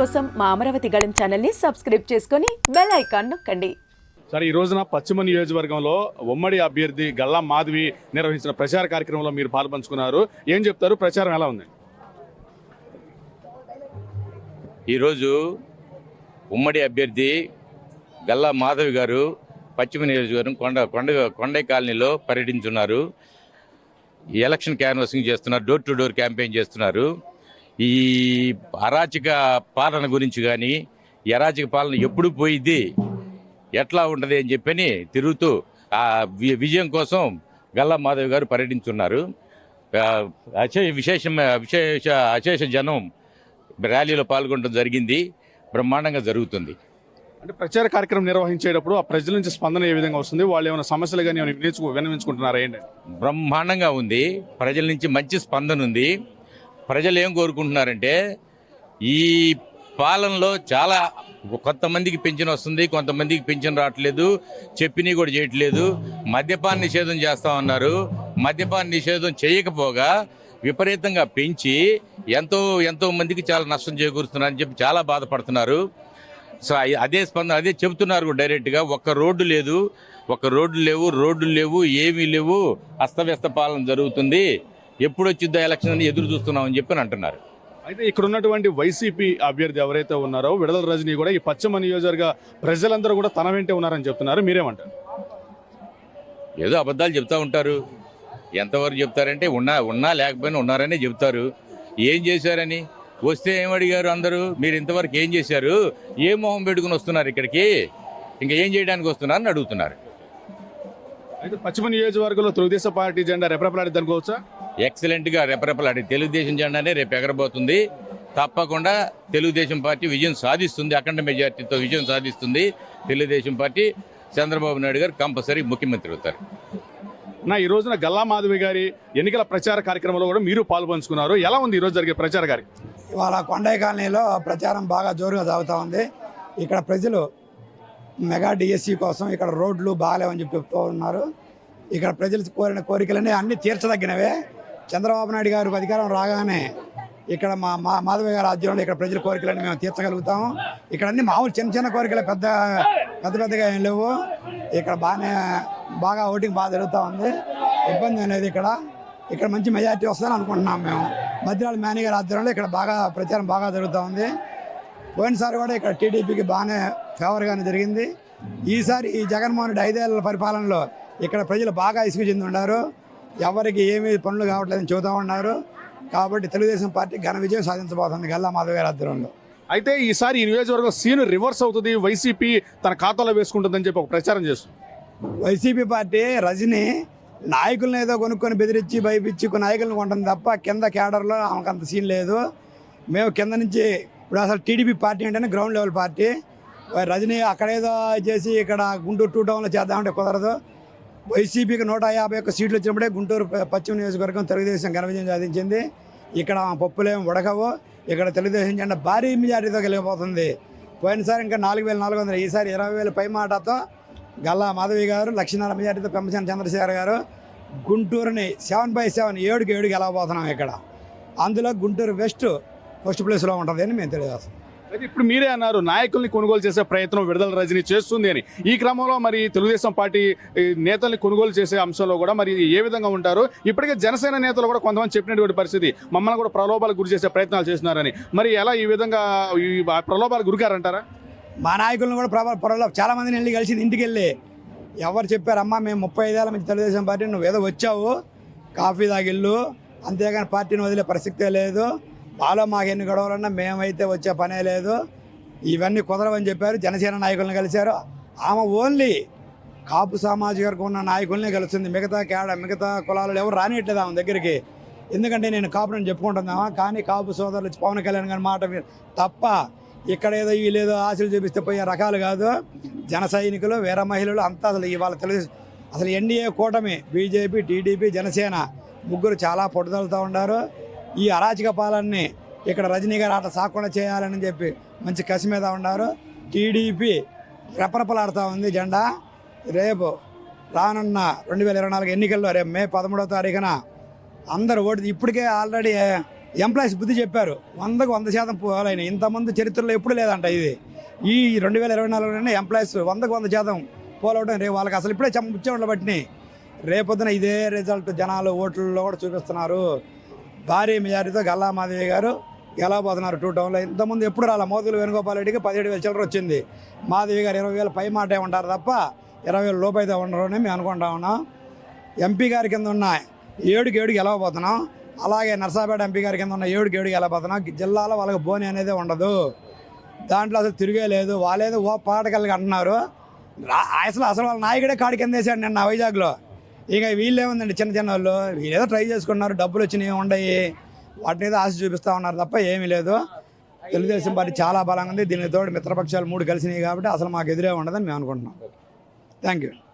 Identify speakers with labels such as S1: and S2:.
S1: కోసం మా అమరావతి గళం ఛానల్ని సబ్స్క్రైబ్ చేసుకొని బెల్ ఐకాన్ నొక్కండి.
S2: సరే ఈ రోజున పశ్చిమ నియోజకవర్గంలో ఉమ్మడి అభ్యర్థి గల్లా మాధవి నిర్వహించిన ప్రచార కార్యక్రమంలో మీరు పాల్పంచుకున్నారు. ఏం చెప్తారు? ప్రచారం ఎలా ఉంది?
S3: ఈరోజు ఉమ్మడి అభ్యర్థి గల్లా మాధవి గారు పశ్చిమ నియోజకవర్గం కొండ కొండ కొండై కాలనీలో పర్యటించున్నారు. ఈ ఎలక్షన్ క్యాన్వాసింగ్ చేస్తున్నారు డోర్ టు డోర్ క్యాంపెయిన్ చేస్తున్నారు. ఈ అరాచక పాలన గురించి కానీ ఈ అరాచక పాలన ఎప్పుడు పోయిద్ది ఎట్లా ఉంటుంది అని చెప్పని తిరుగుతూ ఆ విజయం కోసం గల్లా మాధవి గారు పర్యటించున్నారు. అశే- విశేషం విశేష అశేష జనం ర్యాలీలో పాల్గొనడం జరిగింది. బ్రహ్మాండంగా జరుగుతుంది.
S2: అంటే ప్రచార కార్యక్రమం నిర్వహించేటప్పుడు ఆ ప్రజల నుంచి స్పందన ఏ విధంగా వస్తుంది? వాళ్ళు ఏమైనా సమస్యలు కానీ ఏమైనా వినియోగించుకు విన్నవించుకుంటున్నారా ఏంటి
S3: బ్రహ్మాండంగా ఉంది. ప్రజల నుంచి మంచి స్పందన ఉంది. ప్రజలు ఏం కోరుకుంటున్నారంటే ఈ పాలనలో చాలా కొంతమందికి పెన్షన్ వస్తుంది కొంతమందికి పెన్షన్ రావట్లేదు చెప్పినవి కూడా చేయట్లేదు. మద్యపాన నిషేధం చేస్తా ఉన్నారు. మద్యపాన నిషేధం చేయకపోగా విపరీతంగా పెంచి ఎంతో ఎంతో మందికి చాలా నష్టం చేకూరుస్తున్నారని చెప్పి చాలా బాధపడుతున్నారు. సో అదే స్పందన అదే చెబుతున్నారు కూడా డైరెక్ట్గా ఒక్క రోడ్డు లేదు ఒక్క రోడ్లు లేవు రోడ్లు లేవు ఏమీ లేవు అస్తవ్యస్త పాలన జరుగుతుంది. ఎప్పుడు వచ్చిద్దా ఎలక్షన్ అని ఎదురు చూస్తున్నామని చెప్పి అని అంటున్నారు.
S2: అయితే ఇక్కడ ఉన్నటువంటి వైసీపీ అభ్యర్థి ఎవరైతే ఉన్నారో విడదల రజనీ కూడా ఈ పశ్చిమ నియోజకవర్గ ప్రజలందరూ కూడా తన వెంటే ఉన్నారని చెప్తున్నారు. మీరేమంటారు?
S3: ఏదో అబద్ధాలు చెప్తా ఉంటారు. ఎంతవరకు చెప్తారంటే ఉన్నా ఉన్నా లేకపోయినా ఉన్నారనే చెప్తారు. ఏం చేశారని? వస్తే ఏం అడిగారు అందరూ? మీరు ఇంతవరకు ఏం చేశారు? ఏ మొహం పెట్టుకుని వస్తున్నారు ఇక్కడికి? ఇంకా ఏం చేయడానికి వస్తున్నారని అడుగుతున్నారు.
S2: అయితే పశ్చిమ నియోజకవర్గంలో తెలుగుదేశం పార్టీ జెండా రెపరెపలాడిద్ది అనుకోవచ్చా?
S3: ఎక్సలెంట్గా రెపరెపలాడి తెలుగుదేశం జెండానే రేపు ఎగరబోతుంది. తప్పకుండా తెలుగుదేశం పార్టీ విజయం సాధిస్తుంది. అఖండ మెజార్టీతో విజయం సాధిస్తుంది. తెలుగుదేశం పార్టీ చంద్రబాబు నాయుడు గారు కంపల్సరీ ముఖ్యమంత్రి అవుతారు.
S2: నా ఈ రోజున గల్లా మాధవి గారి ఎన్నికల ప్రచార కార్యక్రమంలో కూడా మీరు పాల్పంచుకున్నారు. ఎలా ఉంది ఈ రోజు జరిగే ప్రచార కార్యక్రమం?
S4: ఇవాళ కొండయ్య కాలనీలో ప్రచారం బాగా జోరుగా సాగుతూ ఉంది. ఇక్కడ ప్రజలు మెగా డిఎస్సి కోసం ఇక్కడ రోడ్లు బాగాలేవని చెప్పి చెప్తూ ఉన్నారు. ఇక్కడ ప్రజలు కోరిన కోరికలన్నీ అన్ని తీర్చదగినవే. చంద్రబాబు నాయుడు గారు అధికారం రాగానే ఇక్కడ మా మా మాధవ గారి ఆధ్వర్యంలో ఇక్కడ ప్రజల కోరికలన్నీ మేము తీర్చగలుగుతాము. ఇక్కడ అన్ని మామూలు చిన్న చిన్న కోరికలు పెద్ద పెద్ద పెద్దగా ఏం లేవు. ఇక్కడ బాగానే బాగా ఓటింగ్ బాగా జరుగుతూ ఉంది. ఇబ్బంది అనేది ఇక్కడ. ఇక్కడ మంచి మెజార్టీ వస్తుందని అనుకుంటున్నాం మేము. మధ్యరాల మేనీ గారి ఆధ్వర్యంలో ఇక్కడ బాగా ప్రచారం బాగా జరుగుతూ ఉంది. పోయినసారి కూడా ఇక్కడ టీడీపీకి బాగానే ఫేవర్గానే జరిగింది. ఈసారి ఈ జగన్మోహన్ రెడ్డి ఐదేళ్ళ పరిపాలనలో ఇక్కడ ప్రజలు బాగా ఇసుగు చెంది ఉన్నారు ఎవరికి ఏమీ పనులు కావట్లేదని చెబుతూ ఉన్నారు. కాబట్టి తెలుగుదేశం పార్టీ ఘన విజయం సాధించబోతుంది. గల్లా మాధవ్ గారి ఆధ్వర్యంలో.
S2: అయితే ఈసారి ఈ నియోజకవర్గం సీన్ రివర్స్ అవుతుంది. వైసీపీ తన ఖాతాలో వేసుకుంటుందని చెప్పి ఒక ప్రచారం చేస్తుంది.
S4: వైసీపీ పార్టీ రజని నాయకులను ఏదో కొనుక్కొని బెదిరించి భయపించి కొన్ని నాయకులను కొంటుంది తప్ప కింద కేడర్లో ఆమెకు అంత సీన్ లేదు. మేము కింద నుంచి ఇప్పుడు అసలు టీడీపీ పార్టీ అంటేనే గ్రౌండ్ లెవెల్ పార్టీ. రజనీ అక్కడేదో చేసి ఇక్కడ గుంటూరు టూ టౌన్లో చేద్దామంటే కుదరదు. వైసీపీకి నూట యాభై ఒక్క సీట్లు వచ్చినప్పుడే గుంటూరు పశ్చిమ నియోజకవర్గం తెలుగుదేశం ఘన విజయం సాధించింది. ఇక్కడ పప్పులేం ఉడకవు. ఇక్కడ తెలుగుదేశం జెండా భారీ మెజారిటీతో గెలిగిపోతుంది పోయినసారి ఇంకా నాలుగు వేల నాలుగు వందలు ఈసారి ఇరవై వేల పై మాటతో గల్లా మాధవి గారు లక్ష్మీనారాయణ మెజారిటీతో పెంపసాని చంద్రశేఖర్ గారు గుంటూరుని సెవెన్ బై సెవెన్ ఏడుకి ఏడుకి గెలవబోతున్నాం ఇక్కడ. అందులో గుంటూరు వెస్ట్ ఫస్ట్ ప్లేస్లో ఉంటుంది అని మేము తెలియజేస్తాం
S2: అయితే ఇప్పుడు మీరే అన్నారు నాయకుల్ని కొనుగోలు చేసే ప్రయత్నం విడుదల రజనీ చేస్తుంది అని. ఈ క్రమంలో మరి తెలుగుదేశం పార్టీ నేతల్ని కొనుగోలు చేసే అంశంలో కూడా మరి ఏ విధంగా ఉంటారు? ఇప్పటికే జనసేన నేతలు కూడా కొంతమంది చెప్పినటువంటి పరిస్థితి మమ్మల్ని కూడా ప్రలోభాలకు గురి చేసే ప్రయత్నాలు చేస్తున్నారని. మరి ఎలా ఈ విధంగా ఈ ప్రలోభాలకు గురికారంటారా?
S4: మా నాయకులను కూడా ప్రభావ పొరలో చాలా మందిని వెళ్ళి కలిసి ఇంటికి వెళ్ళి ఎవరు చెప్పారమ్మా మేము ముప్పై ఐదేళ్ళ నుంచి తెలుగుదేశం పార్టీ నువ్వు ఏదో వచ్చావు కాఫీ తాగిళ్ళు అంతేగాని పార్టీని వదిలే ప్రసక్తే లేదు మాలో మాకు ఎన్ని గొడవలున్నా మేమైతే వచ్చే పనే లేదు. ఇవన్నీ కుదరవని చెప్పారు. జనసేన నాయకులను కలిశారు. ఆమె ఓన్లీ కాపు సామాజిక వర్గం ఉన్న నాయకులనే కలుస్తుంది మిగతా కేడ మిగతా కులాలు ఎవరు రానియట్లేదు ఆమె దగ్గరికి. ఎందుకంటే నేను కాపుని చెప్పుకుంటున్నామా కానీ కాపు సోదరులు పవన్ కళ్యాణ్ గారి మాట తప్ప ఇక్కడ ఏదో వీళ్ళేదో ఆశలు చూపిస్తే పోయే రకాలు కాదు. జన సైనికులు వీర మహిళలు అంతా అసలు ఇవాళ తెలుసు అసలు ఎన్డీఏ కూటమి బీజేపీ టీడీపీ జనసేన ముగ్గురు చాలా పొట్టుదలుతూ ఉన్నారు. ఈ అరాచక పాలనని ఇక్కడ రజనీ గారు అట్లా సాకుండా చేయాలని చెప్పి మంచి కసి మీద ఉన్నారు. టీడీపీ రెపరెపలాడుతూ ఉంది జెండా. రేపు రానున్న రెండు వేల ఇరవై నాలుగు ఎన్నికల్లో రేపు మే పదమూడవ తారీఖున అందరు ఓటు ఇప్పటికే ఆల్రెడీ ఎంప్లాయీస్ బుద్ధి చెప్పారు. వందకు వంద శాతం పోలైన ఇంతమంది చరిత్రలో ఎప్పుడు లేదంట ఇది. ఈ రెండు వేల ఇరవై నాలుగులోనే ఎంప్లాయీస్ వందకు వంద శాతం పోలవడం రేపు వాళ్ళకి అసలు ఇప్పుడే చెమ్మ ముచ్చేవాళ్ళు బట్టి రేపొద్దున ఇదే రిజల్ట్ జనాలు ఓట్లలో కూడా చూపిస్తున్నారు. భారీ మెజారిటీతో గల్లా మాధవి గారు గెలవబోతున్నారు టూ టౌన్లో ఇంతకుముందు ఎప్పుడు రాలా? మోదులు వేణుగోపాల్ రెడ్డికి పదిహేడు వేల చిల్లర వచ్చింది. మాధవి గారు ఇరవై వేల పై మాటే ఉంటారు తప్ప ఇరవై వేల లోపు అయితే ఉండరు అని మేము అనుకుంటా ఉన్నాం. ఎంపీ గారి కింద ఉన్న ఏడుకి ఏడుకి గెలవబోతున్నాం. అలాగే నర్సాపేట ఎంపీ గారి కింద ఉన్న ఏడుకి ఏడుకి గెలవబోతున్నాం. జిల్లాలో వాళ్ళకి బోని అనేది ఉండదు. దాంట్లో అసలు తిరిగే లేదు వాళ్ళేదో ఓ పాటకల్గా అంటున్నారు. అసలు అసలు వాళ్ళ నాయకుడే కాడి కింద వేసాడు నిన్న వైజాగ్లో. ఇక వీళ్ళేముందండి చిన్న చిన్న వాళ్ళు వీళ్ళేదో ట్రై చేసుకున్నారు డబ్బులు వచ్చినాయి ఉండయి. వాటి మీద ఆశ చూపిస్తూ ఉన్నారు తప్ప ఏమీ లేదు. తెలుగుదేశం పార్టీ చాలా బలంగా ఉంది. దీనితో మిత్రపక్షాలు మూడు కలిసినాయి కాబట్టి అసలు మాకు ఎదురే ఉండదని మేము అనుకుంటున్నాం. Thank you